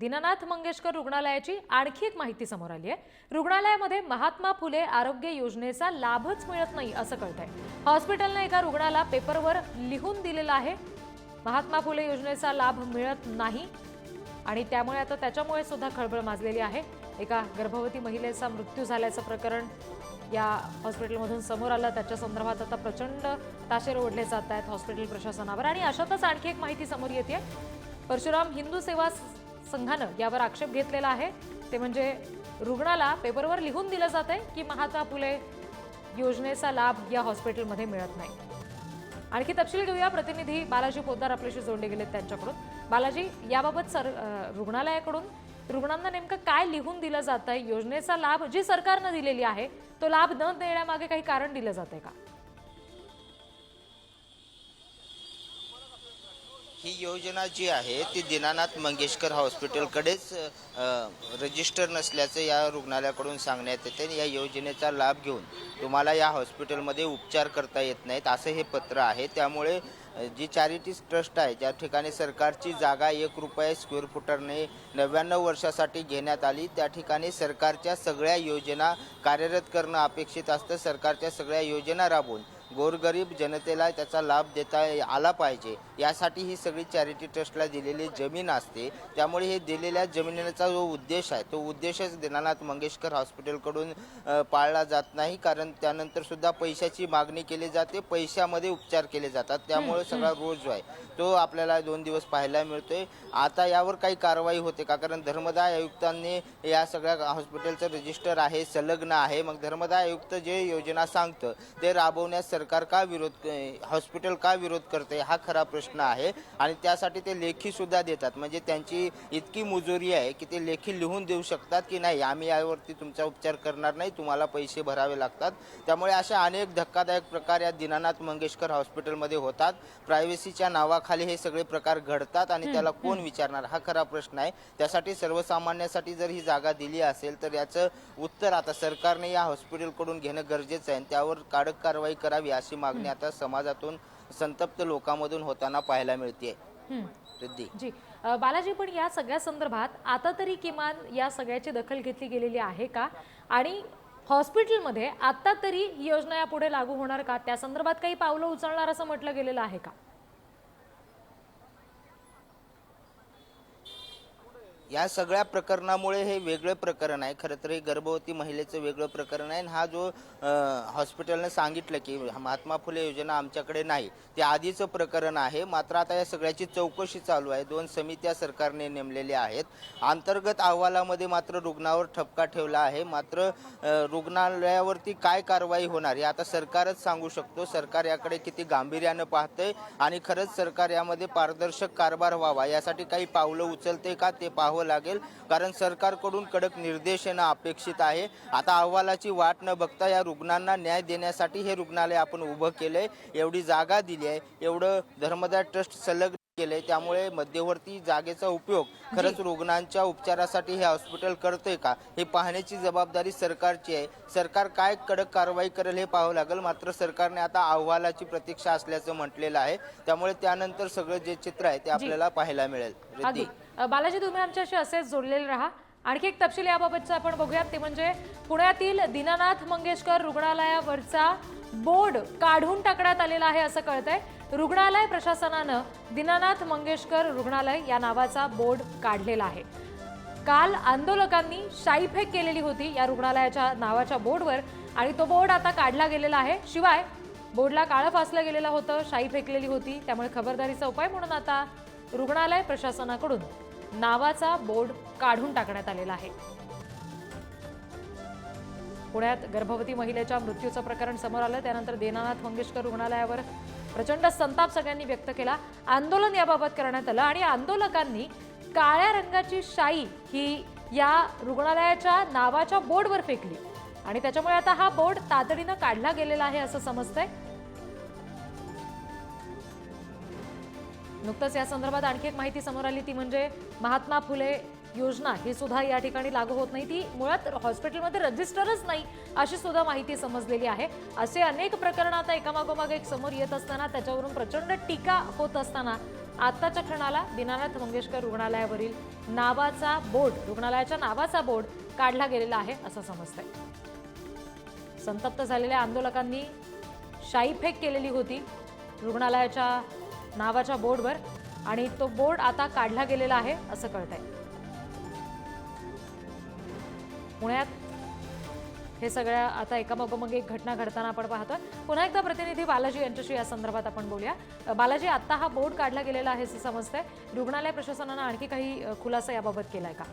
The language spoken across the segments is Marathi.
दीनानाथ मंगेशकर रुग्णालयाची आणखी एक माहिती समोर आली आहे. रुग्णालयामध्ये महात्मा फुले आरोग्य योजनेचा लाभच मिळत नाही असं कळतंय. हॉस्पिटलने एका रुग्णाला पेपरवर लिहून दिलेला आहे महात्मा फुले योजनेचा लाभ मिळत नाही. आणि त्यामुळे आता त्याच्यामुळे सुद्धा खळबळ माजलेली आहे. एका गर्भवती महिलेचा मृत्यू झाल्याचं प्रकरण या हॉस्पिटलमधून समोर आलं. त्याच्या संदर्भात आता प्रचंड ताशेर ओढले जात आहेत हॉस्पिटल प्रशासनावर. आणि अशातच आणखी एक माहिती समोर येते परशुराम हिंदू सेवा संघानं यावर आक्षेप घेतलेला आहे ते म्हणजे रुग्णाला पेपरवर लिहून दिलं जात आहे की महात्मा फुले योजनेचा लाभ या हॉस्पिटलमध्ये मिळत नाही. आणखी तपशील घेऊया. प्रतिनिधी बालाजी पोद्दार आपल्याशी जोडले गेलेत त्यांच्याकडून. बालाजी याबाबत सर रुग्णालयाकडून रुग्णांना नेमकं काय लिहून दिलं जात आहे योजनेचा लाभ जी सरकारनं दिलेली आहे तो लाभ न देण्यामागे काही कारण दिलं जात आहे का? ही योजना जी आहे ती दीनानाथ मंगेशकर हॉस्पिटलकडेच रजिस्टर नसल्याचं या रुग्णालयाकडून सांगण्यात येते आणि या योजनेचा लाभ घेऊन तुम्हाला या हॉस्पिटलमध्ये उपचार करता येत नाहीत असं हे पत्र आहे. त्यामुळे जी चॅरिटी ट्रस्ट आहे ज्या ठिकाणी सरकारची जागा एक रुपये स्क्वेअर फुटरने नव्याण्णव वर्षासाठी घेण्यात आली. त्या ठिकाणी सरकारच्या सगळ्या योजना कार्यरत करणं अपेक्षित असतं. सरकारच्या सगळ्या योजना राबवून गोरगरीब जनतेला त्याचा लाभ देता आला पाहिजे. यासाठी ही सगळी चॅरिटी ट्रस्टला दिलेली जमीन असते. त्यामुळे हे दिलेल्या जमिनीचा जो उद्देश आहे तो उद्देशच दीनानाथ मंगेशकर हॉस्पिटलकडून पाळला जात नाही. कारण त्यानंतर सुद्धा पैशाची मागणी केली जाते. पैशामध्ये उपचार केले जातात. त्यामुळे सगळा रोज जो आहे. तो आपल्याला दोन दिवस पाहायला मिळतोय. आता यावर काही कारवाई होते का? कारण धर्मदाय आयुक्तांनी या सगळ्या हॉस्पिटलचं रजिस्टर आहे संलग्न आहे. मग धर्मदाय आयुक्त जे योजना सांगतं ते राबवण्यास सरकार का विरोध हॉस्पिटल का विरोध करते हा खरा प्रश्न आहे. आणि त्यासाठी ते लेखीसुद्धा देतात. म्हणजे त्यांची इतकी मुजोरी आहे की ते लेखी लिहून देऊ शकतात की नाही? आम्ही यावरती तुमचा उपचार करणार नाही. तुम्हाला पैसे भरावे लागतात. त्यामुळे अशा अनेक धक्कादायक प्रकार या दीनानाथ मंगेशकर हॉस्पिटलमध्ये होतात. प्रायव्हसीच्या नावाखाली हे सगळे प्रकार घडतात आणि त्याला कोण विचारणार? हा खरा प्रश्न आहे. त्यासाठी सर्वसामान्यासाठी जर ही जागा दिली असेल तर याचं उत्तर आता सरकारने या हॉस्पिटलकडून घेणं गरजेचं आहे आणि त्यावर कडक कारवाई करावी अशी मागणी आता समाजातून संतप्त लोकांमधून होताना पाहायला मिळते जी. बालाजी पण या सगळ्या संदर्भात आता तरी किमान या सगळ्याची दखल घेतली गेलेली आहे का? आणि हॉस्पिटलमध्ये आता तरी ही योजना यापुढे लागू होणार का? त्या संदर्भात काही पावलं उचलणार असं म्हटलं गेलेलं आहे का? या सगळ्या प्रकरणामुळे हे वेगळं प्रकरण आहे. खरं तर हे गर्भवती महिलेचं वेगळं प्रकरण आहे. आणि हा जो हॉस्पिटलनं सांगितलं की महात्मा फुले योजना आमच्याकडे नाही ते आधीचं प्रकरण आहे. मात्र आता या सगळ्याची चौकशी चालू आहे. दोन समित्या सरकारने नेमलेल्या आहेत. अंतर्गत अहवालामध्ये मात्र रुग्णावर ठपका ठेवला आहे. मात्र रुग्णालयावरती काय कारवाई होणार हे आता सरकारच सांगू शकतो. सरकार याकडे किती गांभीर्यानं पाहतंय आणि खरंच सरकार यामध्ये पारदर्शक कारभार व्हावा यासाठी काही पावलं उचलते का ते पाहू पाहावं लागेल. कारण सरकारकडून कडक निर्देश येणं अपेक्षित आहे. आता अहवालाची वाट न बघता या रुग्णांना न्याय देण्यासाठी हे रुग्णालय आपण उभं केलंय. एवढी जागा दिली आहे. एवढं धर्मदाय ट्रस्ट संलग्न केलंय. त्यामुळे मध्यवर्ती जागेचा उपयोग खरंच रुग्णांच्या उपचारासाठी हे हॉस्पिटल करतंय का? हे पाहण्याची जबाबदारी सरकारची आहे. सरकार काय कडक कारवाई करेल हे पाहावं लागेल. मात्र सरकारने आता अहवालाची प्रतीक्षा असल्याचं म्हटलेलं आहे. त्यामुळे त्यानंतर सगळं जे चित्र आहे ते आपल्याला पाहायला मिळेल. बालाजी तुम्ही आमच्याशी असेच जोडलेले राहा. आणखी एक तपशील याबाबतचा आपण बघूयात. ते म्हणजे पुण्यातील दीनानाथ मंगेशकर रुग्णालयावरचा बोर्ड काढून टाकण्यात आलेला आहे असं कळतंय. रुग्णालय प्रशासनानं दीनानाथ मंगेशकर रुग्णालय या नावाचा बोर्ड काढलेला आहे. काल आंदोलकांनी शाईफेक केलेली होती या रुग्णालयाच्या नावाच्या बोर्डवर आणि तो बोर्ड आता काढला गेलेला आहे. शिवाय बोर्डला काळं फासलं गेलेलं होतं शाई फेकलेली होती. त्यामुळे खबरदारीचा उपाय म्हणून आता रुग्णालय प्रशासनाकडून नावाचा बोर्ड काढून टाकण्यात आलेला आहे. पुण्यात गर्भवती महिलेच्या मृत्यूचं प्रकरण समोर आलं. त्यानंतर दीनानाथ मंगेशकर रुग्णालयावर प्रचंड संताप सगळ्यांनी व्यक्त केला. आंदोलन याबाबत करण्यात आलं आणि आंदोलकांनी काळ्या रंगाची शाई ही या रुग्णालयाच्या नावाच्या बोर्डवर फेकली. आणि त्याच्यामुळे आता हा बोर्ड तातडीनं काढला गेलेला आहे असं समजतंय. नुकतंच या संदर्भात आणखी एक माहिती समोर आली ती म्हणजे महात्मा फुले योजना ही सुद्धा या ठिकाणी लागू होत नाही. ती मुळात हॉस्पिटलमध्ये रजिस्टरच नाही अशी सुद्धा माहिती समजलेली आहे. असे अनेक प्रकरण आता एकामागोमाग एक समोर येत असताना त्याच्यावरून प्रचंड टीका होत असताना आत्ताच्या क्षणाला दीनानाथ मंगेशकर रुग्णालयावरील नावाचा बोर्ड रुग्णालयाच्या नावाचा बोर्ड काढला गेलेला आहे असं समजतंय. संतप्त झालेल्या आंदोलकांनी शाईफेक केलेली होती. रुग्णालयाच्या नावाच्या बोर्डवर आणि तो बोर्ड आता काढला गेलेला आहे असं कळत आहे पुण्यात हे सगळ्या आता एकामागोमाग एक घटना घडताना आपण पाहतोय. पुन्हा एकदा प्रतिनिधी बालाजी यांच्याशी या संदर्भात आपण बोलूया. बालाजी आता हा बोर्ड काढला गेलेला आहे असं समजतंय. रुग्णालय प्रशासनानं आणखी काही खुलासा याबाबत केलाय का?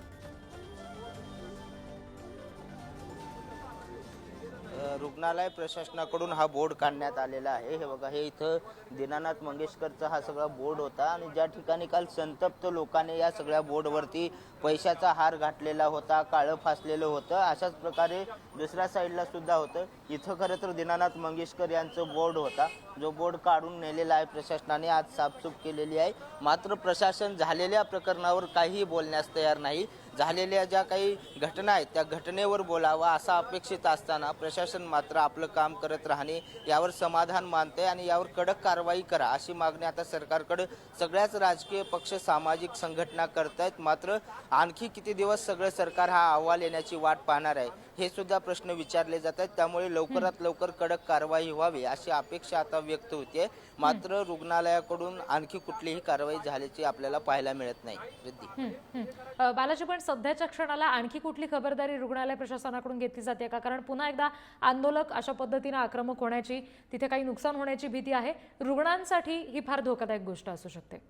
रुग्णालय प्रशासनाकडून हा बोर्ड काढण्यात आलेला आहे. हे बघा हे इथं दीनानाथ मंगेशकरचा हा सगळा बोर्ड होता आणि ज्या ठिकाणी काल संतप्त लोकांनी या सगळ्या बोर्डवरती पैशाचा हार घातलेला होता काळं फासलेलं होतं अशाच प्रकारे दुसऱ्या साईडला सुद्धा होतं. इथं खरं तर दीनानाथ मंगेशकर यांचं बोर्ड होता. जो बोर्ड काढून नेलेला आहे प्रशासनाने आज साफसूफ केलेली आहे. मात्र प्रशासन झालेल्या प्रकरणावर काहीही बोलण्यास तयार नाही. झालेल्या ज्या काही घटना आहेत त्या घटनेवर बोलावा असा अपेक्षित असताना प्रशासन मात्र आपलं काम करत राहणे यावर समाधान मानते आणि यावर कडक कारवाई करा अशी मागणी आता सरकारकडे सगळ्याच राजकीय पक्ष सामाजिक संघटना करत आहेत. मात्र आणखी किती दिवस सगळं सरकार हा अहवाल येण्याची वाट पाहणार आहे हे सुद्धा प्रश्न विचारले जात आहेत. त्यामुळे लवकरात लवकर कडक कारवाई व्हावी अशी अपेक्षा आता व्यक्त होते मात्र रुग्णालयाकडून आणखी कुठलीही कारवाई झाल्याची आपल्याला पाहायला मिळत नाही. वृद्धी बालाजी पण सध्याच्या क्षणाला आणखी कुठली खबरदारी रुग्णालय प्रशासनाकडून घेतली जाते? का कारण पुन्हा एकदा आंदोलक अशा पद्धतीनं आक्रमक होण्याची तिथे काही नुकसान होण्याची भीती आहे. रुग्णांसाठी ही फार धोकादायक गोष्ट असू शकते.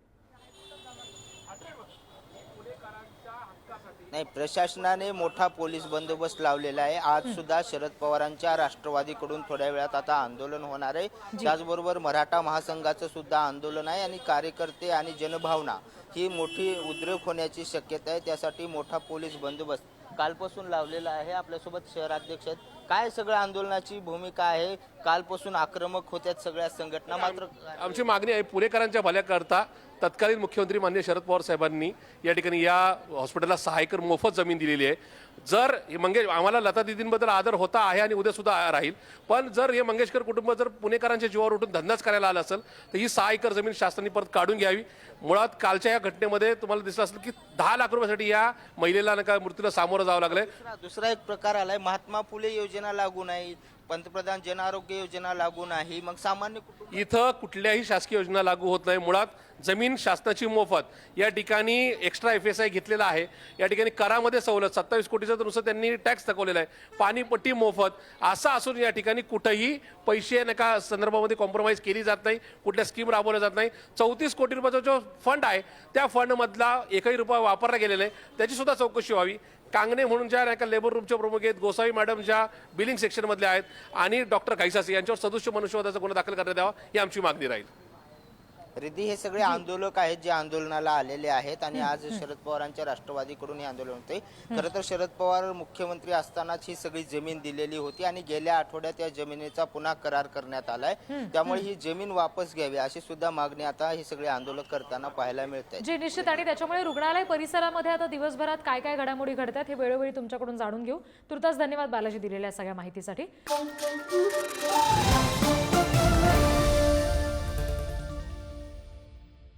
नाही प्रशासनाने मोठा पोलीस बंदोबस्त लावलेला आहे. आज सुद्धा शरद पवारांच्या राष्ट्रवादीकडून थोड्या वेळात आता आंदोलन होणार आहे. त्याचबरोबर मराठा महासंघाचं सुद्धा आंदोलन आहे आणि कार्यकर्ते आणि जनभावना ही मोठी उद्रेक होण्याची शक्यता आहे. त्यासाठी मोठा पोलीस बंदोबस्त कालपासून लावलेला आहे. आपल्यासोबत शहराध्यक्ष आहेत. काय सगळं आंदोलनाची भूमिका आहे? कालपासून आक्रमक होत्यात सगळ्या संघटना. मात्र आमची मागणी आहे पुणेकरांच्या भल्याकरता तत्कालीन मुख्यमंत्री मान्य शरद पवार साहेबांनी या ठिकाणी या हॉस्पिटलला सहा एकर मोफत जमीन दिलेली आहे. जर मंगेश आम्हाला लता दिदींबद्दल आदर होता आहे आणि उद्या सुद्धा राहील पण जर हे मंगेशकर कुटुंब जर पुणेकरांच्या जीवावर उठून धंदाच करायला आला असेल तर ही सहा एकर जमीन शासनाने परत काढून घ्यावी. मुळात कालच्या या घटनेमध्ये तुम्हाला दिसलं असेल की दहा लाख रुपयासाठी या महिलेला नका मृत्यूला सामोरं जावं लागलंय. दुसरा एक प्रकार आलाय महात्मा फुले योजना लागू नाही पंतप्रधान जन आरोग्य योजना लागू नाही मग सामान्य कुटुंब इथं कुठल्याही शासकीय योजना लागू होत नाही. मुळात जमीन शासनाची मोफत. या ठिकाणी एक्स्ट्रा एफ एस आय घेतलेला आहे. या ठिकाणी करामध्ये सवलत सत्तावीस कोटीचं नुसतं त्यांनी टॅक्स दाखवलेला आहे. पाणीपट्टी मोफत. असं असून या ठिकाणी कुठंही पैसे नका संदर्भामध्ये कॉम्प्रोमाइज केली जात नाही. कुठल्या स्कीम राबवल्या जात नाही. चौतीस कोटी रुपयाचा जो फंड आहे त्या फंडमधला एकही रुपया वापरला गेलेला आहे त्याची सुद्धा चौकशी व्हावी. कांगणे म्हणून ज्या नाही का लेबर रूमच्या प्रमुख आहेत गोसावी मॅडम ज्या बिलिंग सेक्शनमधल्या आहेत आणि डॉक्टर घाईसासी यांच्यावर सदस्य मनुष्यवादाचा गुन्हा दाखल करण्यात यावा ही आमची मागणी राहील. रिद्धी हे सगळे आंदोलक आहेत जे आंदोलनाला आलेले आहेत आणि आज शरद पवारांच्या राष्ट्रवादीकडून हे आंदोलन होते खरं तर शरद पवार मुख्यमंत्री असतानाच ही सगळी जमीन दिलेली होती आणि गेल्या आठवड्यात या जमिनीचा पुन्हा करार करण्यात आलाय. त्यामुळे ही जमीन वापस घ्यावी अशी सुद्धा मागणी आता हे सगळे आंदोलक करताना पाहायला मिळत जी निश्चित आणि त्याच्यामुळे रुग्णालय परिसरामध्ये आता दिवसभरात काय काय घडामोडी घडतात हे वेळोवेळी तुमच्याकडून जाणून घेऊ. तुर्तास धन्यवाद बालाजी दिलेल्या सगळ्या माहितीसाठी.